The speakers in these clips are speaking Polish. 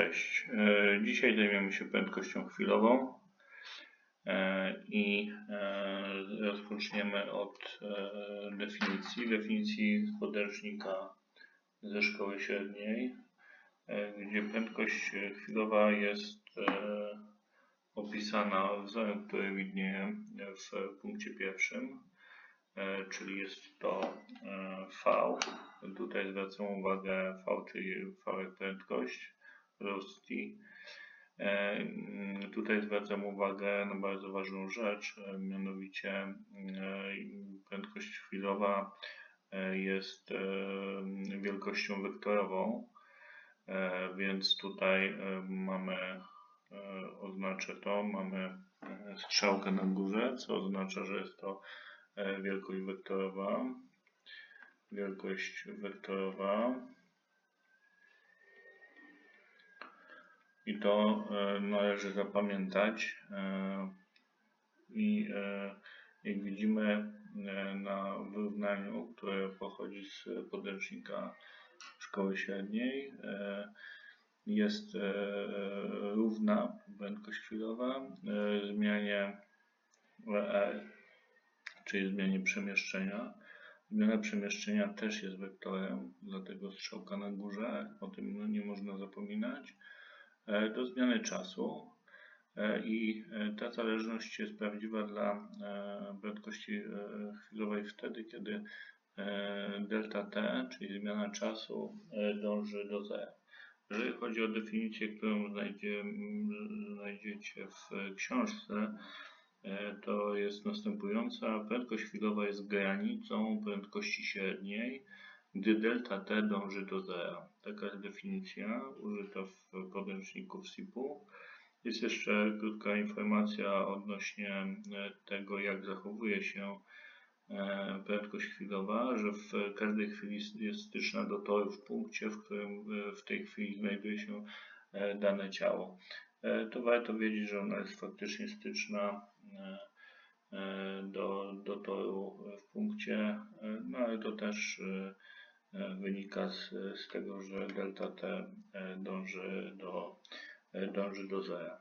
Cześć. E, Dzisiaj zajmiemy się prędkością chwilową E, i e, rozpoczniemy od definicji. Definicji podręcznika ze szkoły średniej, gdzie prędkość chwilowa jest opisana wzorem, który widnieje w punkcie pierwszym, czyli jest to V. Tutaj zwracam uwagę V, czyli V prędkość, velocity. E, mm, Tutaj zwracam uwagę na bardzo ważną rzecz, e, mianowicie e, prędkość chwilowa jest wielkością wektorową, więc tutaj mamy, oznaczę to, mamy strzałkę na górze, co oznacza, że jest to wielkość wektorowa. Wielkość wektorowa. I to e, należy zapamiętać. E, I e, jak widzimy na wyrównaniu, które pochodzi z podręcznika szkoły średniej, jest równa prędkość chwilowa zmianie R, czyli zmianie przemieszczenia. Zmiana przemieszczenia też jest wektorem, dlatego strzałka na górze, o tym no, nie można zapominać do zmiany czasu E, i e, ta zależność jest prawdziwa dla e, prędkości e, chwilowej wtedy, kiedy e, delta t, czyli zmiana czasu, e, dąży do zera. Jeżeli chodzi o definicję, którą znajdzie, znajdziecie w książce, e, to jest następująca. Prędkość chwilowa jest granicą prędkości średniej, gdy delta t dąży do zera. Taka jest definicja użyta w podręczniku SIP-u. Jest jeszcze krótka informacja odnośnie e, tego, jak zachowuje się e, prędkość chwilowa, że w każdej chwili jest styczna do toru w punkcie, w którym e, w tej chwili znajduje się dane ciało. To warto wiedzieć, że ona jest faktycznie styczna do, do toru w punkcie, no ale to też wynika z, z tego, że delta t e, dąży do, e, dąży do zera.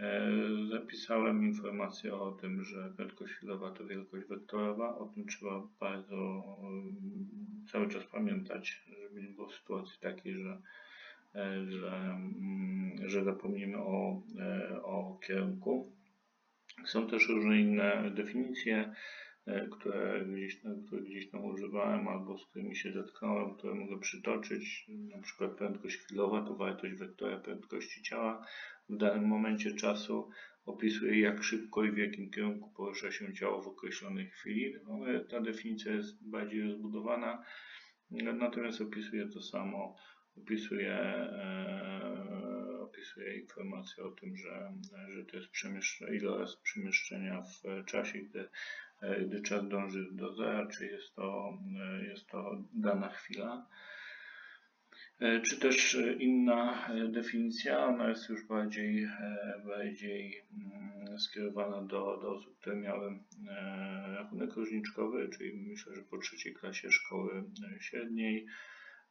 E, Zapisałem informację o tym, że prędkość chwilowa to wielkość wektorowa. O tym trzeba bardzo cały czas pamiętać, żeby nie było sytuacji takiej, że, e, że, mm, że zapomnimy o, e, o kierunku. Są też różne inne definicje, e, które gdzieś, tam- które gdzieś tam używałem albo z którymi się zetknąłem, które mogę przytoczyć. Na przykład prędkość chwilowa to wartość wektora prędkości ciała w danym momencie czasu. Opisuje jak szybko i w jakim kierunku porusza się ciało w określonej chwili. No, ta definicja jest bardziej rozbudowana, natomiast opisuje to samo. Opisuje, e, opisuje informację o tym, że, że to jest przemieszczenie, ilość przemieszczenia w czasie, gdy, e, gdy czas dąży do zera, czy jest to, jest to dana chwila. Czy też inna definicja, ona jest już bardziej, bardziej mm, skierowana do, do osób, które miały e, rachunek różniczkowy, czyli myślę, że po trzeciej klasie szkoły e, średniej,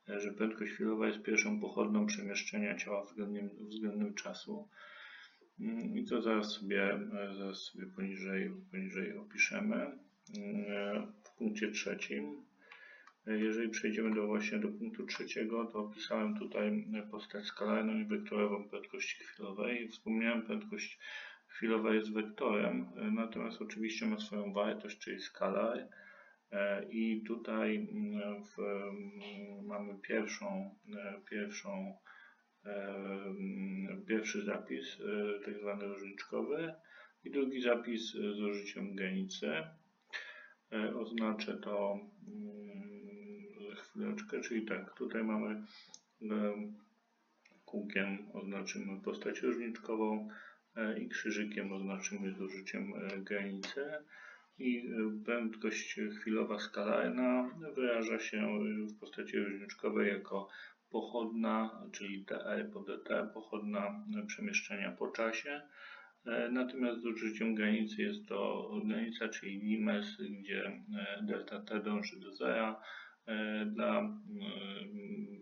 e, że prędkość chwilowa jest pierwszą pochodną przemieszczenia ciała względem, względem czasu. Mm, I to zaraz sobie, e, zaraz sobie poniżej, poniżej opiszemy. Mm, W punkcie trzecim jeżeli przejdziemy do właśnie do punktu trzeciego, to opisałem tutaj postać skalarną i wektorową prędkości chwilowej. Wspomniałem, prędkość chwilowa jest wektorem, natomiast oczywiście ma swoją wartość, czyli skalar. E, I tutaj mm, w, mm, mamy pierwszą, e, pierwszą, e, pierwszy zapis, e, tak zwany różniczkowy, i drugi zapis e, z użyciem granicy. E, Oznaczę to mm, za chwileczkę, czyli tak, tutaj mamy em, kółkiem oznaczymy postać różniczkową i krzyżykiem oznaczymy z użyciem granicy i prędkość chwilowa skalarna wyraża się w postaci różniczkowej jako pochodna, czyli dr po dt, pochodna przemieszczenia po czasie. E, Natomiast z użyciem granicy jest to granica, czyli limes, gdzie e, delta t dąży do zera e, dla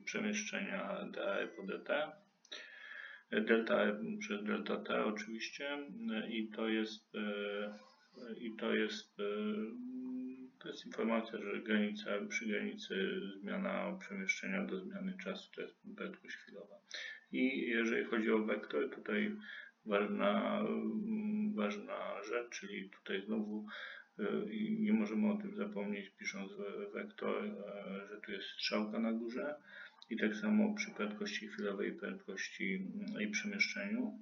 przemieszczenia dr po dt. delta E przez delta T oczywiście i to jest i to jest to jest informacja, że granica, przy granicy zmiana przemieszczenia do zmiany czasu to jest prędkość chwilowa. I jeżeli chodzi o wektor, tutaj ważna, ważna rzecz, czyli tutaj znowu i nie możemy o tym zapomnieć pisząc we- wektor, e, że tu jest strzałka na górze i tak samo przy prędkości chwilowej prędkości mm, i przemieszczeniu,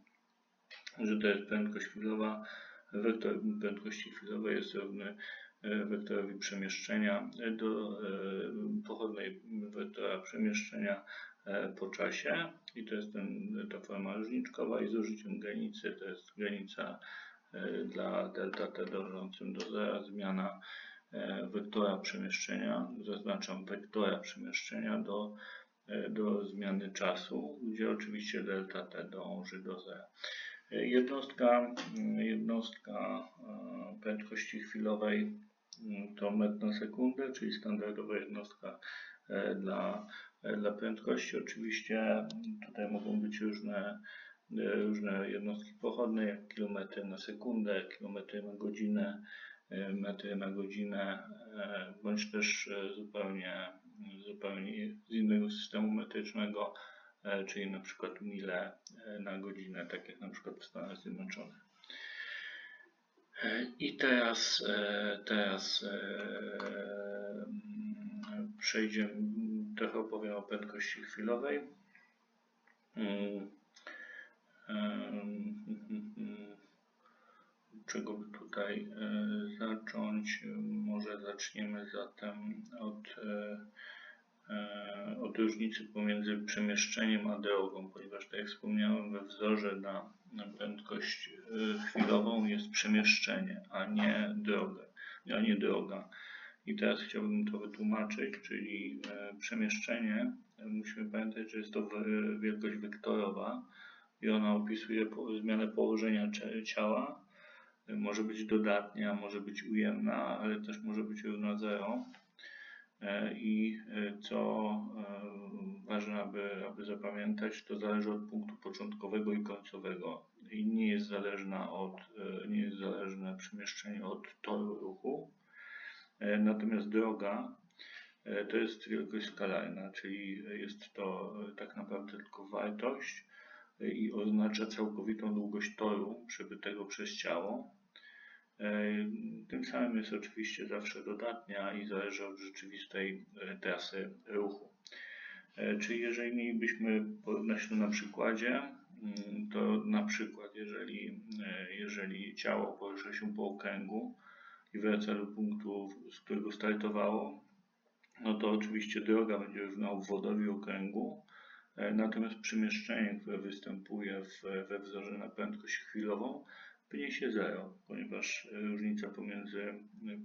że to jest prędkość chwilowa, wektor prędkości chwilowej jest równy wektorowi przemieszczenia e, do e, pochodnej wektora przemieszczenia e, po czasie i to jest ten, ta forma różniczkowa i z użyciem granicy to jest granica dla delta t dążącym do zera zmiana wektora przemieszczenia, zaznaczam wektora przemieszczenia do, do zmiany czasu, gdzie oczywiście delta t dąży do zera. Jednostka, jednostka prędkości chwilowej to metr na sekundę, czyli standardowa jednostka e, dla, e, dla prędkości. Oczywiście tutaj mogą być różne, e, różne jednostki pochodne, jak kilometry na sekundę, kilometry na godzinę, metry na godzinę, bądź też zupełnie, zupełnie z innego systemu metrycznego, czyli na przykład mile na godzinę, tak jak na przykład w Stanach Zjednoczonych. E, I teraz, e, teraz e, przejdziemy, trochę opowiem o prędkości chwilowej. Mm, Czego by tutaj zacząć? Może zaczniemy zatem od, od różnicy pomiędzy przemieszczeniem a drogą, ponieważ tak jak wspomniałem, we wzorze na, na prędkość chwilową jest przemieszczenie, a nie droga, a nie droga. I teraz chciałbym to wytłumaczyć, czyli e, przemieszczenie, e, musimy pamiętać, że jest to we- wielkość wektorowa i ona opisuje zmianę położenia ciała. E, Może być dodatnia, może być ujemna, ale też może być równa zero. E, I e, co e, ważne, aby, aby zapamiętać, to zależy od punktu początkowego i końcowego i nie jest zależna od, e, nie jest zależne przemieszczenie od toru ruchu. E, Natomiast droga e, to jest wielkość skalarna, czyli jest to tak naprawdę tylko wartość i oznacza całkowitą długość toru przebytego przez ciało. Tym samym jest oczywiście zawsze dodatnia i zależy od rzeczywistej trasy ruchu. Czyli jeżeli mielibyśmy porównać to na przykładzie, to na przykład jeżeli, e, jeżeli ciało porusza się po okręgu i wraca do punktu, z którego startowało, no to oczywiście droga będzie równa obwodowi okręgu, e, natomiast przemieszczenie, które występuje w, we wzorze na prędkość chwilową, wyniesie zero, ponieważ e, różnica pomiędzy,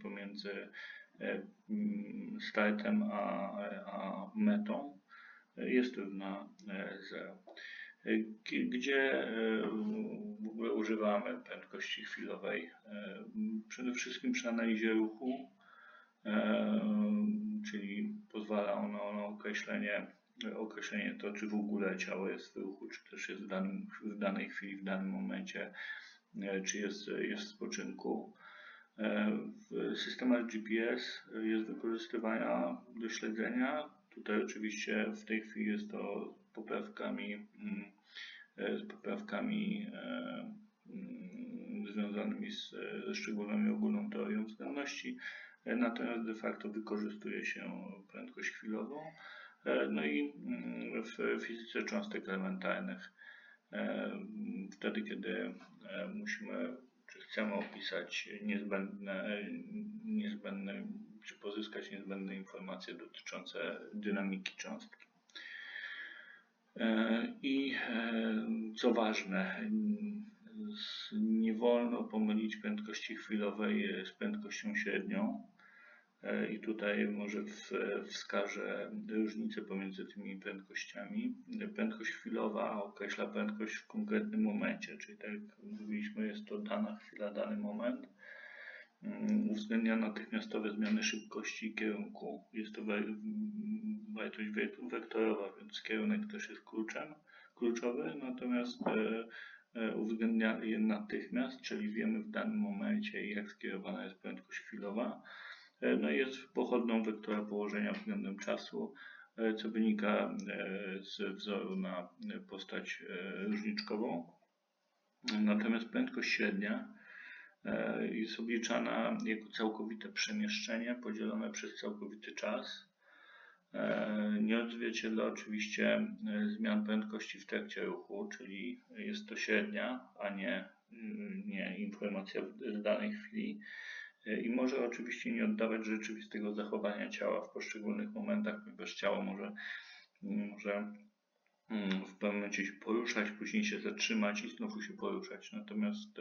pomiędzy mm, startem a, a metą jest równa e, zero. E, g- Gdzie e, w ogóle używamy prędkości chwilowej? E, Przede wszystkim przy analizie ruchu, czyli pozwala ono na określenie, określenie to, czy w ogóle ciało jest w ruchu, czy też jest w, danym, w danej chwili, w danym momencie, czy jest, jest w spoczynku. W systemach GPS jest wykorzystywana do śledzenia. Tutaj oczywiście w tej chwili jest to poprawkami, mm, e, z poprawkami e, mm, związanymi z, ze szczególnymi ogólną teorią względności, e, natomiast de facto wykorzystuje się prędkość chwilową. No i mm, w fizyce cząstek elementarnych, wtedy kiedy musimy czy chcemy opisać niezbędne, niezbędne, czy pozyskać niezbędne informacje dotyczące dynamiki cząstki. E, I e, co ważne, nie wolno pomylić prędkości chwilowej z prędkością średnią. E, I tutaj może wskażę różnicę pomiędzy tymi prędkościami. Prędkość chwilowa określa prędkość w konkretnym momencie, czyli tak jak mówiliśmy, jest to dana chwila, dany moment. Mm, Uwzględnia natychmiastowe zmiany szybkości i kierunku. Jest to wartość wek- wektorowa, więc kierunek też jest kluczem. kluczowy, natomiast e, e, uwzględnia je natychmiast, czyli wiemy w danym momencie, jak skierowana jest prędkość chwilowa. E, No i jest pochodną wektora położenia względem czasu, co wynika z wzoru na postać różniczkową. Natomiast prędkość średnia jest obliczana jako całkowite przemieszczenie podzielone przez całkowity czas. E, Nie odzwierciedla oczywiście e, zmian prędkości w trakcie ruchu, czyli jest to średnia, a nie, y, nie informacja w danej chwili. E, I może oczywiście nie oddawać rzeczywistego zachowania ciała w poszczególnych momentach, ponieważ ciało może, może mm, w pewnym momencie się poruszać, później się zatrzymać i znowu się poruszać. Natomiast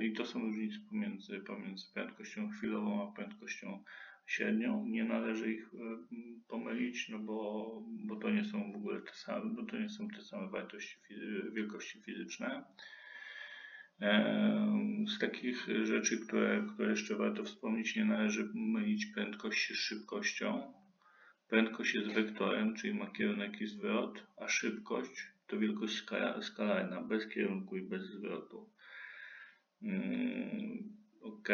i to są różnice pomiędzy, pomiędzy prędkością chwilową a prędkością średnią. Nie należy ich e, pomylić, no bo, bo to nie są w ogóle te same, bo to nie są te same wartości, wielkości fizyczne. Em, Z takich rzeczy, które, które jeszcze warto wspomnieć, nie należy mylić prędkości z szybkością. Prędkość jest wektorem, czyli ma kierunek i zwrot, a szybkość to wielkość skala, skalarna, bez kierunku i bez zwrotu. Mm, Ok,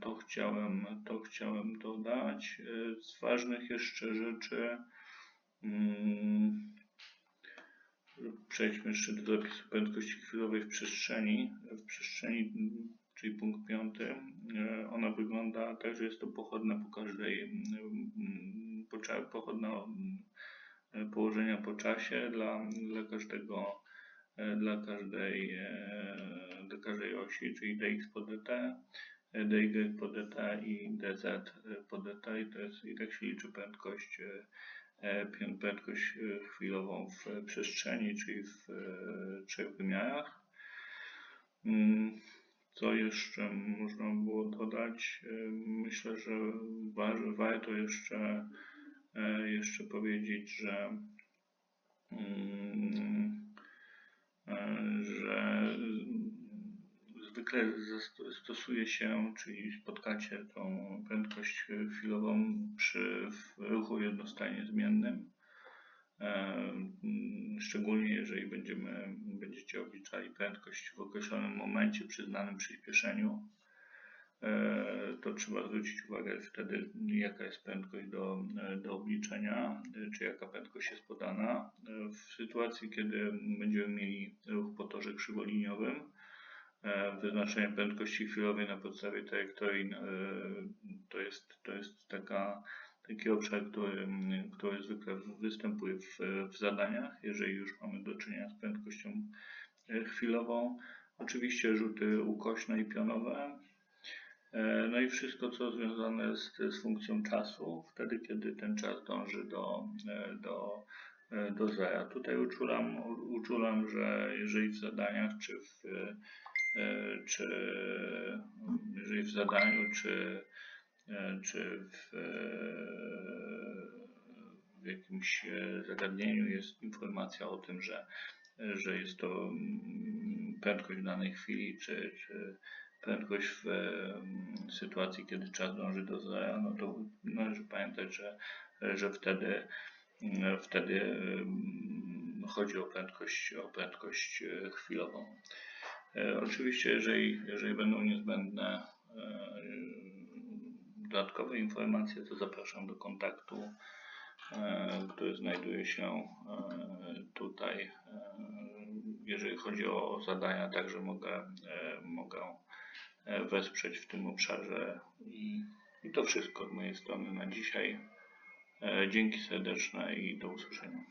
to chciałem, to chciałem dodać. E, Z ważnych jeszcze rzeczy, mm, przejdźmy jeszcze do zapisu prędkości chwilowej w przestrzeni. W przestrzeni, czyli punkt piąty, e, ona wygląda tak, że jest to pochodne po każdej, po, cza- pochodne mm, położenia po czasie dla, dla każdego, e, dla każdej, dla każdej osi, czyli dx po dt, dy po dt i dz po dt i to jest, i tak się liczy prędkość, e, e, prędkość e, chwilową w przestrzeni, czyli w trzech wymiarach. Mm, Co jeszcze można było dodać? Myślę, że wa- warto jeszcze, jeszcze powiedzieć, że mm, że zwykle stosuje się, czyli spotkacie tą prędkość chwilową przy ruchu jednostajnie zmiennym. E, mm, Szczególnie jeżeli będziemy, będziecie obliczali prędkość w określonym momencie przy znanym przyspieszeniu, e, to trzeba zwrócić uwagę wtedy, jaka jest prędkość do, do obliczenia, czy jaka prędkość jest podana. E, W sytuacji, kiedy będziemy mieli ruch po torze krzywolinijowym, e, wyznaczenie prędkości chwilowej na podstawie trajektorii e, to jest, to jest taka, taki obszar, który, który zwykle występuje w, w zadaniach, jeżeli już mamy do czynienia z prędkością e, chwilową. Oczywiście rzuty ukośne i pionowe, E, No i wszystko, co związane z, z funkcją czasu, wtedy, kiedy ten czas dąży do, e, do, e, do zera. Tutaj uczulam, uczulam, że jeżeli w zadaniach, czy w, e, czy jeżeli w zadaniu, czy, e, czy w, e, w jakimś e, zagadnieniu jest informacja o tym, że, że jest to mm, prędkość w danej chwili, czy, czy prędkość w sytuacji, kiedy czas dąży do zera, no to należy pamiętać, że, że wtedy, mm, wtedy em, chodzi o prędkość, o prędkość e, chwilową. E, Oczywiście, jeżeli, jeżeli będą niezbędne e, dodatkowe informacje, to zapraszam do kontaktu, e, który znajduje się tutaj. Jeżeli chodzi o zadania, także mogę, mogę wesprzeć w tym obszarze. I, I to wszystko z mojej strony na dzisiaj. Dzięki serdeczne i do usłyszenia.